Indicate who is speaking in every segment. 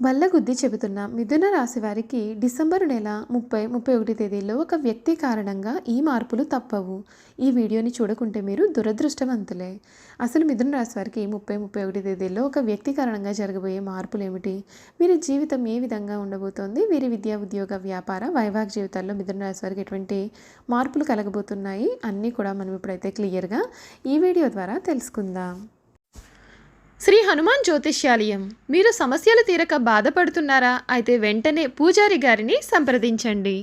Speaker 1: బల్లగుద్ది చెబుతున్న మిథున రాశి వారికి డిసెంబరు నెల ముప్పై ముప్పై ఒకటి తేదీల్లో ఒక వ్యక్తి కారణంగా ఈ మార్పులు తప్పవు. ఈ వీడియోని చూడకుంటే మీరు దురదృష్టవంతులే. అసలు మిథున రాశి వారికి ముప్పై ముప్పై ఒకటి తేదీల్లో ఒక వ్యక్తి కారణంగా జరగబోయే మార్పులు ఏమిటి వీరి జీవితం ఏ విధంగా ఉండబోతోంది? వీరి విద్యా ఉద్యోగ వ్యాపార వైవాహిక జీవితాల్లో మిథున రాశి వారికి ఎటువంటి మార్పులు కలగబోతున్నాయి? అన్నీ కూడా మనం ఇప్పుడైతే క్లియర్గా ఈ వీడియో ద్వారా తెలుసుకుందాం. శ్రీ హనుమాన్ జ్యోతిష్యాలయం. మీరు సమస్యలు తీరక బాధపడుతున్నారా? అయితే వెంటనే పూజారి గారిని సంప్రదించండి.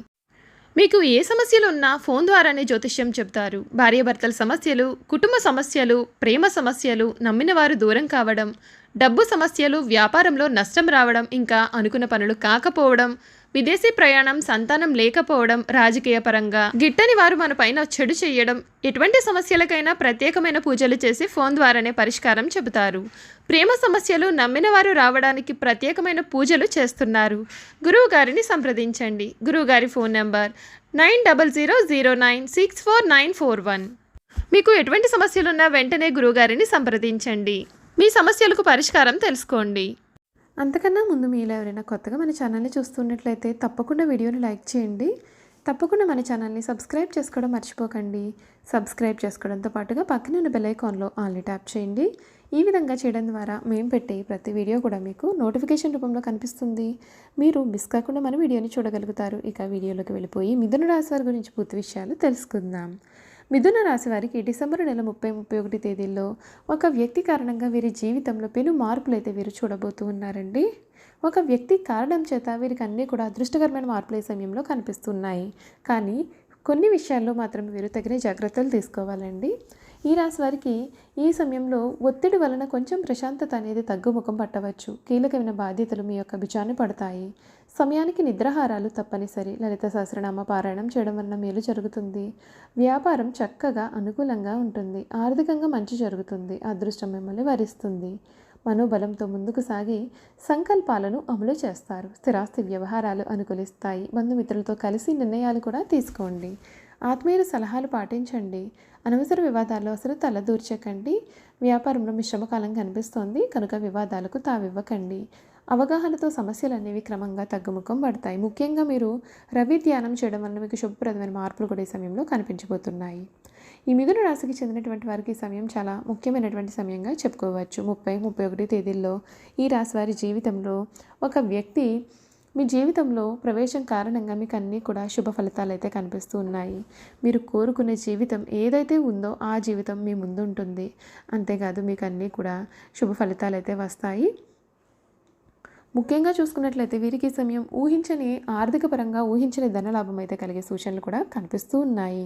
Speaker 1: మీకు ఏ సమస్యలు ఉన్నా ఫోన్ ద్వారానే జ్యోతిష్యం చెప్తారు. భార్యాభర్తల సమస్యలు కుటుంబ సమస్యలు ప్రేమ సమస్యలు నమ్మిన వారు దూరం కావడం డబ్బు సమస్యలు వ్యాపారంలో నష్టం రావడం ఇంకా అనుకున్న పనులు కాకపోవడం విదేశీ ప్రయాణం సంతానం లేకపోవడం రాజకీయ పరంగా. గిట్టని వారు మన పైన చెడు చేయడం ఎటువంటి సమస్యలకైనా ప్రత్యేకమైన పూజలు చేసి ఫోన్ ద్వారానే పరిష్కారం చెబుతారు. ప్రేమ సమస్యలు నమ్మిన వారు రావడానికి ప్రత్యేకమైన పూజలు చేస్తున్నారు. గురువు గారిని సంప్రదించండి. గురువు గారి phone number nine double zero zero nine six four nine four one. మీకు ఎటువంటి సమస్యలున్నా వెంటనే గురువుగారిని సంప్రదించండి. మీ సమస్యలకు పరిష్కారం తెలుసుకోండి. అంతకన్నా ముందు మీలో ఎవరైనా కొత్తగా మన ఛానల్ని చూస్తున్నట్లయితే తప్పకుండా వీడియోని లైక్ చేయండి. తప్పకుండా మన ఛానల్ని సబ్స్క్రైబ్ చేసుకోవడం మర్చిపోకండి. సబ్స్క్రైబ్ చేసుకోవడంతో పాటుగా పక్కన ఉన్న బెల్ ఐకాన్లో ఆన్లీ ట్యాప్ చేయండి. ఈ విధంగా చేయడం ద్వారా మేము పెట్టే ప్రతి వీడియో కూడా మీకు నోటిఫికేషన్ రూపంలో కనిపిస్తుంది. మీరు మిస్ కాకుండా మన వీడియోని చూడగలుగుతారు. ఇక వీడియోలోకి వెళ్ళిపోయి మిథున రాశి వారి గురించి పూర్తి విషయాలు తెలుసుకుందాం. మిథున రాశి వారికి డిసెంబర్ నెల ముప్పై ముప్పై ఒకటి తేదీల్లో ఒక వ్యక్తి కారణంగా వీరి జీవితంలో పెను మార్పులు అయితే వీరు చూడబోతూ ఉన్నారండి. ఒక వ్యక్తి కారణం చేత వీరికి అన్నీ కూడా అదృష్టకరమైన మార్పులు ఈ సమయంలో కనిపిస్తున్నాయి. కానీ కొన్ని విషయాల్లో మాత్రం వీరు తగిన జాగ్రత్తలు తీసుకోవాలండి. ఈ రాశి వారికి ఈ సమయంలో ఒత్తిడి వలన కొంచెం ప్రశాంతత అనేది తగ్గుముఖం పట్టవచ్చు. కీలకమైన బాధ్యతలు మీ యొక్క భుజాన్ని పడతాయి. సమయానికి నిద్రాహారాలు తప్పనిసరి. లలిత సహస్రనామ పారాయణం చేయడం వలన మేలు జరుగుతుంది. వ్యాపారం చక్కగా అనుకూలంగా ఉంటుంది. ఆర్థికంగా మంచి జరుగుతుంది. అదృష్టం మిమ్మల్ని వరిస్తుంది. మనోబలంతో ముందుకు సాగి సంకల్పాలను అమలు చేస్తారు. స్థిరాస్తి వ్యవహారాలు అనుకూలిస్తాయి. బంధుమిత్రులతో కలిసి నిర్ణయాలు కూడా తీసుకోండి. ఆత్మీయుల సలహాలు పాటించండి. అనవసర వివాదాల్లో అసలు తలదూర్చకండి. వ్యాపారంలో మిశ్రమ కాలం కనిపిస్తోంది. కనుక వివాదాలకు తావివ్వకండి. అవగాహనతో సమస్యలు అనేవి క్రమంగా తగ్గుముఖం పడతాయి. ముఖ్యంగా మీరు రవి ధ్యానం చేయడం వల్ల మీకు శుభప్రదమైన మార్పులు కూడా ఈ సమయంలో కనిపించబోతున్నాయి. ఈ మిథున రాశికి చెందినటువంటి వారికి ఈ సమయం చాలా ముఖ్యమైనటువంటి సమయంగా చెప్పుకోవచ్చు. ముప్పై ముప్పై ఒకటి తేదీల్లో ఈ రాశి వారి జీవితంలో ఒక వ్యక్తి మీ జీవితంలో ప్రవేశం కారణంగా మీకు అన్నీ కూడా శుభ ఫలితాలు అయితే కనిపిస్తూ ఉన్నాయి. మీరు కోరుకునే జీవితం ఏదైతే ఉందో ఆ జీవితం మీ ముందు ఉంటుంది అంతేకాదు మీకు అన్నీ కూడా శుభ ఫలితాలు అయితే వస్తాయి. ముఖ్యంగా చూసుకున్నట్లయితే వీరికి ఈ సమయం ఊహించని ఆర్థిక పరంగా ఊహించని ధనలాభం అయితే కలిగే సూచనలు కూడా కనిపిస్తూ ఉన్నాయి.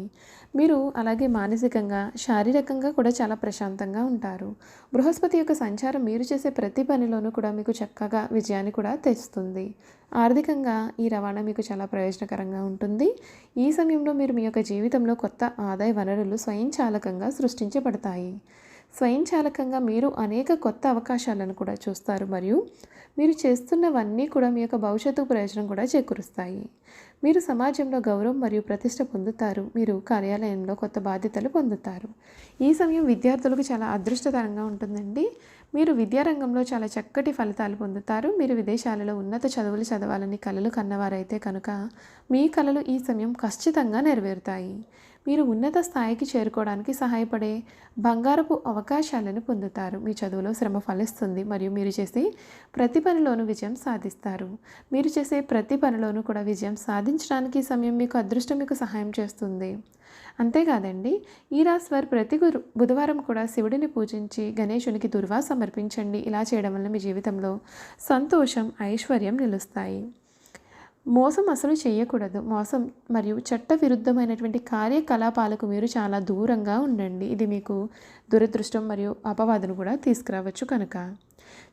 Speaker 1: మీరు అలాగే మానసికంగా శారీరకంగా కూడా చాలా ప్రశాంతంగా ఉంటారు. బృహస్పతి యొక్క సంచారం మీరు చేసే ప్రతి పనిలోనూ కూడా మీకు చక్కగా విజయాన్ని కూడా తెస్తుంది. ఆర్థికంగా ఈ రవాణా మీకు చాలా ప్రయోజనకరంగా ఉంటుంది. ఈ సమయంలో మీరు మీ యొక్క జీవితంలో కొత్త ఆదాయ వనరులు స్వయంచాలకంగా సృష్టించబడతాయి. స్వయంచాలకంగా మీరు అనేక కొత్త అవకాశాలను కూడా చూస్తారు. మరియు మీరు చేస్తున్నవన్నీ కూడా మీ యొక్క భవిష్యత్తు ప్రయోజనం కూడా చేకూరుస్తాయి. మీరు సమాజంలో గౌరవం మరియు ప్రతిష్ట పొందుతారు. మీరు కార్యాలయంలో కొత్త బాధ్యతలు పొందుతారు. ఈ సమయం విద్యార్థులకు చాలా అదృష్టకరంగా ఉంటుందండి. మీరు విద్యారంగంలో చాలా చక్కటి ఫలితాలు పొందుతారు. మీరు విదేశాలలో ఉన్నత చదువులు చదవాలని కలలు కన్నవారైతే కనుక మీ కలలు ఈ సమయం ఖచ్చితంగా నెరవేరుతాయి. మీరు ఉన్నత స్థాయికి చేరుకోవడానికి సహాయపడే బంగారపు అవకాశాలను పొందుతారు. మీ చదువులో శ్రమ ఫలిస్తుంది మరియు మీరు చేసే ప్రతి పనిలోనూ విజయం సాధిస్తారు. మీరు చేసే ప్రతి పనిలోనూ కూడా విజయం సాధించడానికి ఈ సమయం మీకు అదృష్టం మీకు సహాయం చేస్తుంది. అంతేకాదండి ఈ రాశి వారు ప్రతి గురు బుధవారం కూడా శివుడిని పూజించి గణేశునికి దుర్వా సమర్పించండి. ఇలా చేయడం వల్ల మీ జీవితంలో సంతోషం ఐశ్వర్యం నిలుస్తాయి. మోసం అసలు చేయకూడదు మోసం మరియు చట్ట విరుద్ధమైనటువంటి కార్యకలాపాలకు మీరు చాలా దూరంగా ఉండండి. ఇది మీకు దురదృష్టం మరియు అపవాదును కూడా తీసుకురావచ్చు కనుక.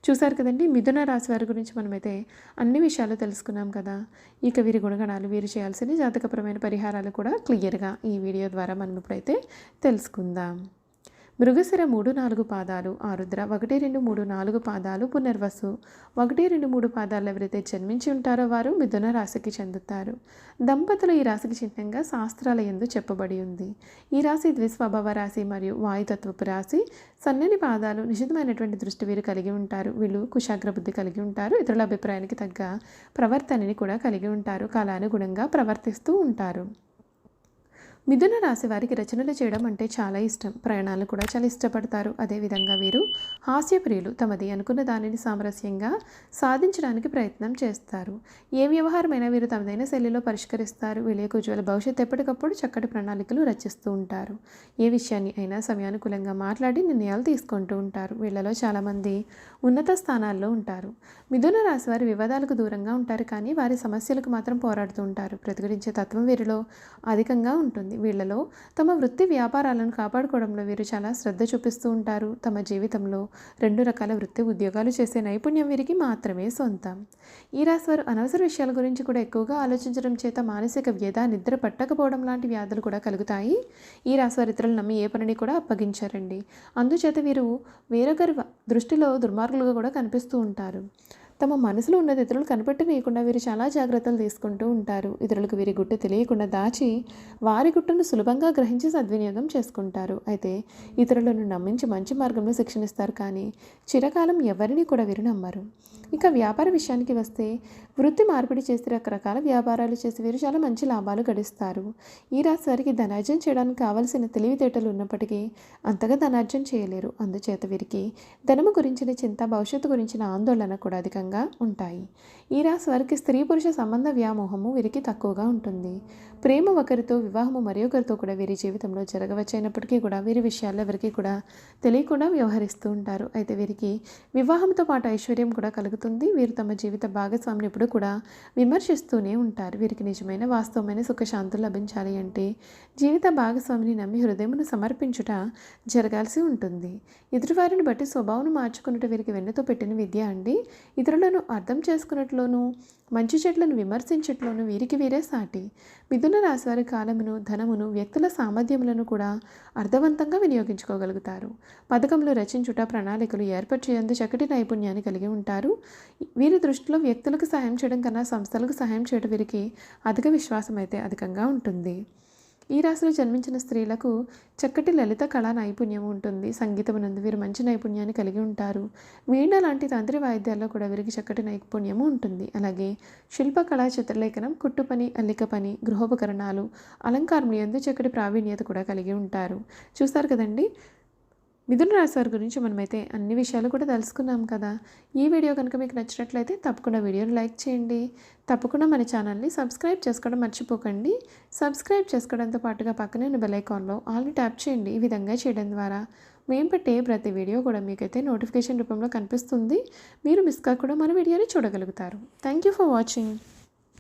Speaker 1: చూసారు కదండి మిథున రాశి వారి గురించి మనమైతే అన్ని విషయాలు తెలుసుకున్నాం కదా. ఇక వీరి గుణగణాలు వీరు చేయాల్సిన జాతకపరమైన పరిహారాలు కూడా క్లియర్గా ఈ వీడియో ద్వారా మనం ఇప్పుడైతే తెలుసుకుందాం. మృగశిర మూడు నాలుగు పాదాలు ఆరుద్ర ఒకటి రెండు మూడు నాలుగు పాదాలు పునర్వసు. ఒకటి రెండు మూడు పాదాలు ఎవరైతే జన్మించి ఉంటారో వారు మిథున రాశికి చెందుతారు. దంపతులు ఈ రాశికి చిహ్నంగా శాస్త్రాల ఎందు చెప్పబడి ఉంది. ఈ రాశి ద్విస్వభావ రాశి మరియు వాయుతత్వపు రాశి. సన్నని పాదాలు నిశితమైనటువంటి దృష్టి వీరు కలిగి ఉంటారు. వీళ్ళు కుశాగ్ర బుద్ధి కలిగి ఉంటారు. ఇతరుల అభిప్రాయానికి తగ్గ ప్రవర్తనని కూడా కలిగి ఉంటారు. కాలానుగుణంగా ప్రవర్తిస్తూ ఉంటారు. మిథున రాశి వారికి రచనలు చేయడం అంటే చాలా ఇష్టం. ప్రయాణాలు కూడా చాలా ఇష్టపడతారు. అదేవిధంగా వీరు హాస్యప్రియులు. తమది అనుకున్న దానిని సామరస్యంగా సాధించడానికి ప్రయత్నం చేస్తారు. ఏ వ్యవహారమైనా వీరు తమదైన శైలిలో పరిష్కరిస్తారు. వీళ్ళ యొక్క ఉజ్వల భవిష్యత్తు ఎప్పటికప్పుడు చక్కటి ప్రణాళికలు రచిస్తూ ఉంటారు. ఏ విషయాన్ని అయినా సమయానుకూలంగా మాట్లాడి నిర్ణయాలు తీసుకుంటూ ఉంటారు. వీళ్ళలో చాలామంది ఉన్నత స్థానాల్లో ఉంటారు. మిథున రాశి వారి వివాదాలకు దూరంగా ఉంటారు కానీ వారి సమస్యలకు మాత్రం పోరాడుతూ ఉంటారు. ప్రతిఘటించే తత్వం వీరిలో అధికంగా ఉంటుంది. వీళ్ళలో తమ వృత్తి వ్యాపారాలను కాపాడుకోవడంలో వీరు చాలా శ్రద్ధ చూపిస్తూ ఉంటారు. తమ జీవితంలో రెండు రకాల వృత్తి ఉద్యోగాలు చేసే నైపుణ్యం వీరికి మాత్రమే సొంతం. ఈ రాశి వారు అనవసర విషయాల గురించి కూడా ఎక్కువగా ఆలోచించడం చేత మానసిక వ్యధ నిద్ర పట్టకపోవడం లాంటి వ్యాధులు కూడా కలుగుతాయి. ఈ రాశి వారు ఇతరులు నమ్మి ఏ పనిని కూడా అప్పగించారండి. అందుచేత వీరు వేరొకరి దృష్టిలో దుర్మార్గులుగా కూడా కనిపిస్తూ ఉంటారు. తమ మనసులో ఉన్నది ఇతరులు కనిపెట్టనీయకుండా వీరు చాలా జాగ్రత్తలు తీసుకుంటూ ఉంటారు. ఇతరులకు వీరి గుట్టు తెలియకుండా దాచి వారి గుట్టును సులభంగా గ్రహించి సద్వినియోగం చేసుకుంటారు. అయితే ఇతరులను నమ్మించి మంచి మార్గంలో శిక్షణిస్తారు కానీ చిరకాలం ఎవరిని కూడా వీరు నమ్మరు. ఇక వ్యాపార విషయానికి వస్తే వృత్తి మార్పిడి చేసి రకరకాల వ్యాపారాలు చేసి వీరు చాలా మంచి లాభాలు గడిస్తారు. ఈ రాశి వారికి ధనార్జన చేయడానికి కావలసిన తెలివితేటలు ఉన్నప్పటికీ అంతగా ధనార్జన చేయలేరు. అందుచేత వీరికి ధనము గురించిన చింత భవిష్యత్తు గురించిన ఆందోళన కూడా అధికంగా ఉంటాయి. ఈ రాశి వారికి స్త్రీ పురుష సంబంధ వ్యామోహము వీరికి తక్కువగా ఉంటుంది. ప్రేమ ఒకరితో వివాహము మరి ఒకరితో కూడా వీరి జీవితంలో జరగవచ్చైనప్పటికీ కూడా వీరి విషయాల్లో ఎవరికి కూడా తెలియకుండా వ్యవహరిస్తూ ఉంటారు. అయితే వీరికి వివాహంతో పాటు ఐశ్వర్యం కూడా కలుగుతుంది. వీరు తమ జీవిత భాగస్వామిని ఎప్పుడు కూడా విమర్శిస్తూనే ఉంటారు. వీరికి నిజమైన వాస్తవమైన సుఖశాంతులు లభించాలి అంటే జీవిత భాగస్వామిని నమ్మి హృదయమును సమర్పించుట జరగాల్సి ఉంటుంది. ఎదుటివారిని బట్టి స్వభావం మార్చుకున్నట్టు వీరికి వెన్నతో పెట్టిన విద్య అండి. ఇతరులను అర్థం చేసుకున్నట్లోనూ మంచి చెట్లను విమర్శించట్లోనూ వీరికి వీరే సాటి. మిథున రాశివారి కాలమును ధనమును వ్యక్తుల సామర్థ్యములను కూడా అర్థవంతంగా వినియోగించుకోగలుగుతారు. పథకంలో రచించుట ప్రణాళికలు ఏర్పరిచేందు చక్కటి నైపుణ్యాన్ని కలిగి ఉంటారు. వీరి దృష్టిలో వ్యక్తులకు సహాయం చేయడం కన్నా సంస్థలకు సహాయం చేయడం వీరికి అధిక విశ్వాసం అయితే అధికంగా ఉంటుంది. ఈ రాశిలో జన్మించిన స్త్రీలకు చక్కటి లలిత కళా నైపుణ్యం ఉంటుంది. సంగీతం నందు వీరు మంచి నైపుణ్యాన్ని కలిగి ఉంటారు. వీణ లాంటి తంత్రి వాయిద్యాల్లో కూడా వీరికి చక్కటి నైపుణ్యము ఉంటుంది. అలాగే శిల్పకళా చిత్రలేఖనం కుట్టు పని అల్లిక పని గృహోపకరణాలు అలంకారం ఎందు చక్కటి ప్రావీణ్యత కూడా కలిగి ఉంటారు. చూస్తారు కదండి? మిథున రాశి వారి గురించి మనమైతే అన్ని విషయాలు కూడా తెలుసుకున్నాం కదా. ఈ వీడియో కనుక మీకు నచ్చినట్లయితే తప్పకుండా వీడియోని లైక్ చేయండి. తప్పకుండా మన ఛానల్ని సబ్స్క్రైబ్ చేసుకోవడం మర్చిపోకండి. సబ్స్క్రైబ్ చేసుకోవడంతో పాటుగా పక్కనే ఉన్న బెల్ ఐకాన్లో ఆల్ని ట్యాప్ చేయండి. ఈ విధంగా చేయడం ద్వారా మేము పెట్టే ప్రతి వీడియో కూడా మీకైతే నోటిఫికేషన్ రూపంలో కనిపిస్తుంది. మీరు మిస్ కాకుండా మన వీడియోని చూడగలుగుతారు. Thank you for watching.